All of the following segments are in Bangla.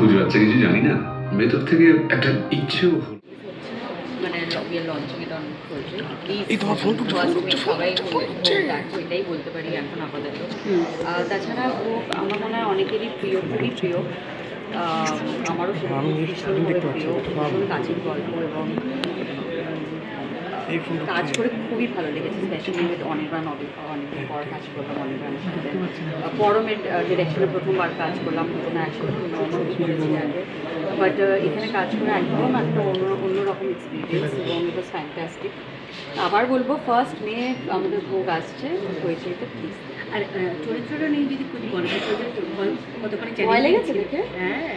পুজো আছে কিছু জানি না। ভেতর থেকে একটা ইচ্ছেও মানে এটাই বলতে পারি এখন আপাতত। আর তাছাড়া ও আমার মনে হয় অনেকেরই প্রিয় খুবই প্রিয়। আমারও ভীষণ কাছের গল্প এবং কাজ করে খুবই ভালো লেগেছে স্পেশালি উইথ অনির্বাণ অনেকদিন পর কাজ করলাম অনির্বাণের সাথে। পরমের ডিরেকশনে প্রথমবার কাজ করলাম করেছি বাট এখানে কাজ করে একদম একটা অন্য অন্যরকম এক্সপিরিয়েন্স এবং ইট ওয়াজ ফ্যান্টাস্টিক আবার বলব ফার্স্ট মে আমাদের ভোগ আসছে হয়েছে প্লিজ আর চরিত্রটা নিয়ে যদি খুব গল্প কতখানি ভয় লেগেছে? দেখে? হ্যাঁ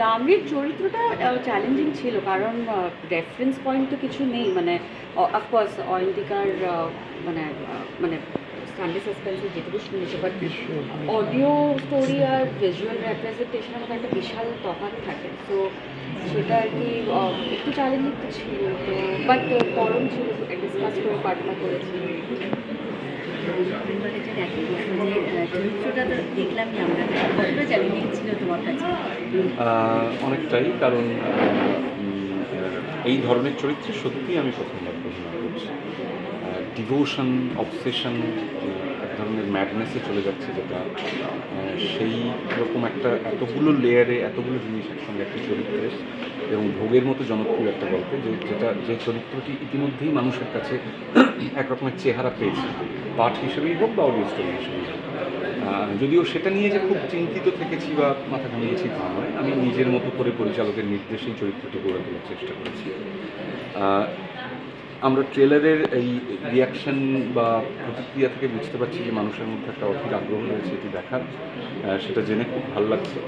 দামরির চরিত্রটা চ্যালেঞ্জিং ছিল কারণ রেফারেন্স পয়েন্ট তো কিছু নেই মানে অফকোর্স অয়ন্তিকার মানে মানে সানডে সাসপেন্সে যেটুকু শুনেছি বাট অডিও স্টোরি আর ভিজুয়াল রেপ্রেজেন্টেশনের মধ্যে একটা বিশাল তফাৎ থাকে তো সেটা আর কি একটু চ্যালেঞ্জিং তো ছিল তো বাট পরম ছিল ডিসকাস করে পার্টনার করেছি অনেকটাই, কারণ এই ধরনের চরিত্রে সত্যিই আমি প্রথমবার অভিনয় করছি। ডিভোশন অবসেশন এক ধরনের ম্যাডনেসে চলে যাচ্ছে যেটা সেই রকম একটা এতগুলো লেয়ারে এতগুলো জিনিস একসঙ্গে একটা চরিত্রে এবং ভোগের মতো জনপ্রিয় একটা গল্প যে যেটা, যে চরিত্রটি ইতিমধ্যেই মানুষের কাছে এক রকমের চেহারা পেয়েছে। পাঠ হিসেবেই হোক বা অডিও স্টোরি হিসেবেই হোক। যদিও সেটা নিয়ে যে খুব চিন্তিত থেকেছি বা মাথা ঘামিয়েছি তা নয়। আমি নিজের মতো করে পরিচালকের নির্দেশেই চরিত্রটি গড়ে তোলার চেষ্টা করেছি। আমরা ট্রেলারের এই রিয়াকশন বা প্রতিক্রিয়া থেকে বুঝতে পারছি যে মানুষের মধ্যে একটা অধীর আগ্রহ রয়েছে এটি দেখার। সেটা জেনে খুব ভালো লাগছে।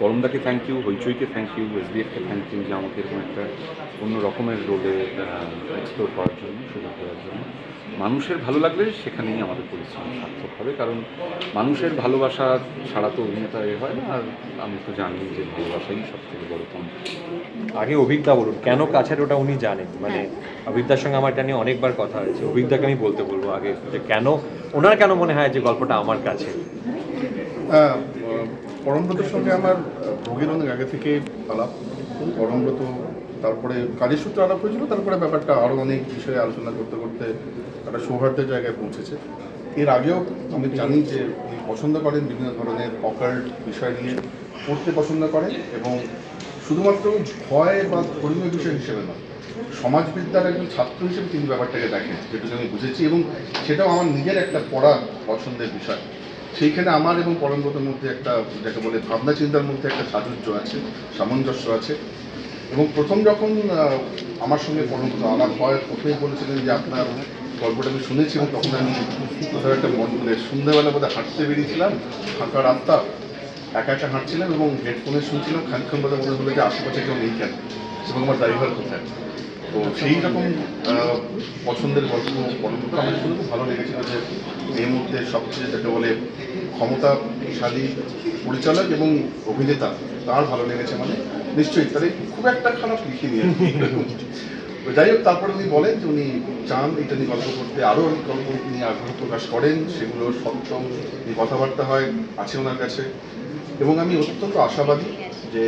করমদাকে থ্যাংক ইউ হইচইকে থ্যাংক ইউ এসবিএফকে থ্যাংক ইউ যে আমাকে এরকম একটা অন্য রকমের রোলে এক্সপ্লোর করার জন্য সুযোগ দেওয়ার জন্য। মানুষের ভালো লাগলে সেখানেই আমাদের পরিশ্রম সার্থক হবে কারণ মানুষের ভালোবাসা ছাড়া তো অভিনেতা এ হয় না আর আমি তো জানি যে ভালোবাসাই সব থেকে বড় কম আগে অভিজ্ঞতা বলুন কেন কাছের ওটা উনি জানেন? মানে অভিজ্ঞতার সঙ্গে আমার এটা নিয়ে অনেকবার কথা হয়েছে। অভিজ্ঞতাকে আমি বলতে বলব আগে যে কেন ওনার কেন মনে হয় যে গল্পটা আমার কাছে? হ্যাঁ পরমব্রতর সঙ্গে আমার ভোগের অনেক আগে থেকে আলাপ। পরমব্রত, তারপরে কাজের সূত্রে আলাপ হয়েছিল, তারপরে ব্যাপারটা আরও অনেক বিষয়ে আলোচনা করতে করতে একটা সৌহার্দ্যের জায়গায় পৌঁছেছে। এর আগেও আমি জানি যে উনি পছন্দ করেন বিভিন্ন ধরনের অকাল্ট বিষয় নিয়ে, পড়তে পছন্দ করেন এবং শুধুমাত্র ভয় বা ধর্মীয় বিষয় হিসেবে নয়, সমাজবিদ্যার একজন ছাত্র হিসেবে তিনি ব্যাপারটাকে দেখেন, যেটুকু আমি বুঝেছি এবং সেটাও আমার নিজের একটা পড়া পছন্দের বিষয়। সেইখানে আমার এবং পরমব্রতের মধ্যে একটা, যাকে বলে ভাবনা চিন্তার মধ্যে একটা সাজুজ্য আছে, সামঞ্জস্য আছে। এবং প্রথম যখন আমার সঙ্গে পরমব্রত আলাপ হয় প্রথমেই বলেছিলেন যে আপনার গল্পটা আমি শুনেছি এবং তখন আমি কোথাও একটা মন মানে সন্ধ্যাবেলা বোধহয় হাঁটতে বেরিয়েছিলাম, ফাঁকা রাস্তা, একা একা হাঁটছিলাম এবং হেডফোনে শুনছিলাম খানিক্ষণ বাদে মনে হলো যে আশেপাশে কেউ নেই কেন, এবং আমার ড্রাইভার কোথায়? তো সেই রকম পছন্দের গল্প পরমব্রত আমার শুনে ভালো লেগেছিল যে এই মুহূর্তে সবচেয়ে যাকে বলে ক্ষমতাশালী পরিচালক এবং অভিনেতা, তার ভালো লেগেছে মানে। নিশ্চয়ই, তাহলে খুব একটা খারাপ কি। তো যাই হোক, তারপরে উনি বলেন যে উনি চান এটা নিয়ে গল্প করতে। আরও অনেক গল্প নিয়ে আগ্রহ প্রকাশ করেন, সেগুলো সত্য নিয়ে কথাবার্তা হয়, আছে ওনার কাছে। এবং আমি অত্যন্ত আশাবাদী যে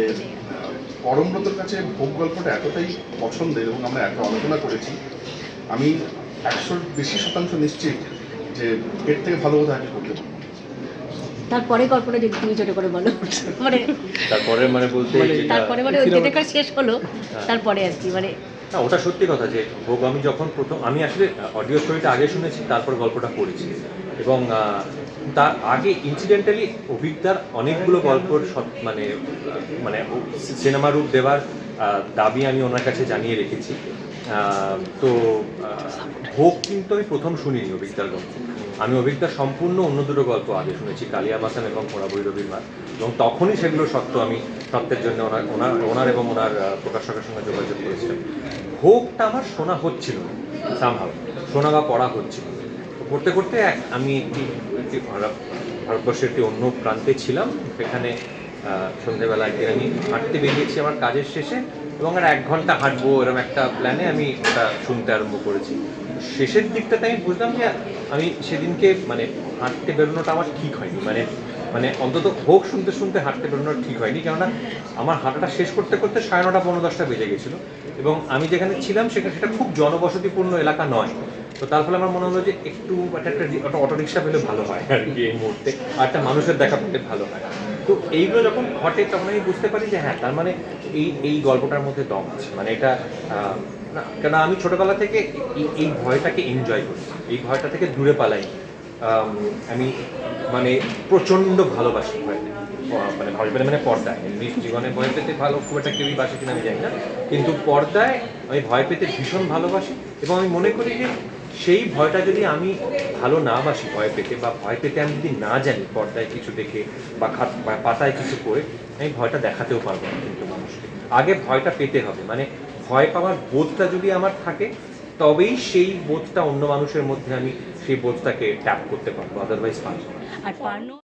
পরমব্রতর কাছে ভোগ গল্পটা এতটাই পছন্দের এবং আমরা এত আলোচনা করেছি আমি একশোর বেশি শতাংশ নিশ্চিত যে এর থেকে ভালো বোধ আগে করতে পারব। তারপরে গল্পটা যদি তুমি ছোট করে বলো। মানে তারপরে মানে বলতে যেটা- তারপরে মানে ওই যেটা শেষ হলো তারপরে আর কি মানে না ওটা সত্যি কথা যে ভোগ আমি যখন প্রথম আমি আসলে অডিও স্টোরিটা আগে শুনেছি তারপর গল্পটা পড়েছি। এবং তার আগে ইনসিডেন্টালি অভিজ্ঞতার অনেকগুলো গল্পর সব- মানে মানে সিনেমা রূপ দেওয়ার দাবি আমি ওনার কাছে জানিয়ে রেখেছি। তো ভোগ কিন্তু আমি প্রথম শুনিনি অভিজ্ঞতার গল্প। আমি অভিজ্ঞতার সম্পূর্ণ অন্য দুটো গল্প আগে শুনেছি, কালিয়া মাসান এবং মোড়াবুড়ি রবির মাস এবং তখনই সেগুলো সত্য আমি সত্যের জন্য ওনার ওনার ওনার এবং ওনার প্রকাশকের সঙ্গে যোগাযোগ করেছিলাম। ভোগটা আমার শোনা হচ্ছিল সামহাও শোনা বা পড়া হচ্ছিল করতে করতে এক আমি একটি একটি ভারত, ভারতবর্ষের একটি অন্য প্রান্তে ছিলাম। সেখানে সন্ধেবেলা একদিন আমি হাঁটতে বেরিয়েছি আমার কাজের শেষে এবং আর এক ঘণ্টা হাঁটবো এরকম একটা প্ল্যানে আমি ওটা শুনতে আরম্ভ করেছি। শেষের দিকটাতে আমি বুঝলাম যে আমি সেদিনকে মানে হাঁটতে বেরোনোটা আমার ঠিক হয়নি। মানে মানে অন্তত হোক শুনতে শুনতে হাঁটতে বেরোনো ঠিক হয়নি। কেননা আমার হাঁটাটা শেষ করতে করতে সাড়ে নটা পনেরো দশটা বেজে গেছিল। এবং আমি যেখানে ছিলাম সেখানে সেটা খুব জনবসতিপূর্ণ এলাকা নয়। তো তার ফলে আমার মনে হলো যে একটু একটা একটা পেলে ভালো হয় আর কি এই মুহূর্তে, আর একটা মানুষের দেখা পেলে ভালো হয়। তো এইগুলো যখন ঘটে তখন আমি বুঝতে পারি যে হ্যাঁ তার মানে এই এই গল্পটার মধ্যে দম আছে। মানে এটা না, কেন আমি ছোটবেলা থেকে এই- ভয়টাকে এনজয় করি। এই ভয়টা থেকে দূরে পালাই। আমি মানে প্রচণ্ড ভালোবাসি মানে ভয় পেলে মানে পর্দায়। এমনি জীবনে ভয় পেতে ভালো, খুব একটা কেউই বাসে কিনা আমি জানি না। কিন্তু পর্দায় আমি ভয় পেতে ভীষণ ভালোবাসি এবং আমি মনে করি যে সেই ভয়টা যদি আমি ভালো না বাসি, ভয় পেতে বা ভয় পেতে আমি যদি না জানি, পর্দায় কিছু দেখে বা খাত পাতায় কিছু করে, আমি ভয়টা দেখাতেও পারব না কিন্তু মানুষকে। আগে ভয়টা পেতে হবে। মানে ভয় পাওয়ার বোধটা যদি আমার থাকে, তবেই সেই বোধটা অন্য মানুষের মধ্যে আমি সেই বোধটাকে ট্যাপ করতে পারব আদারওয়াইজ পারব আর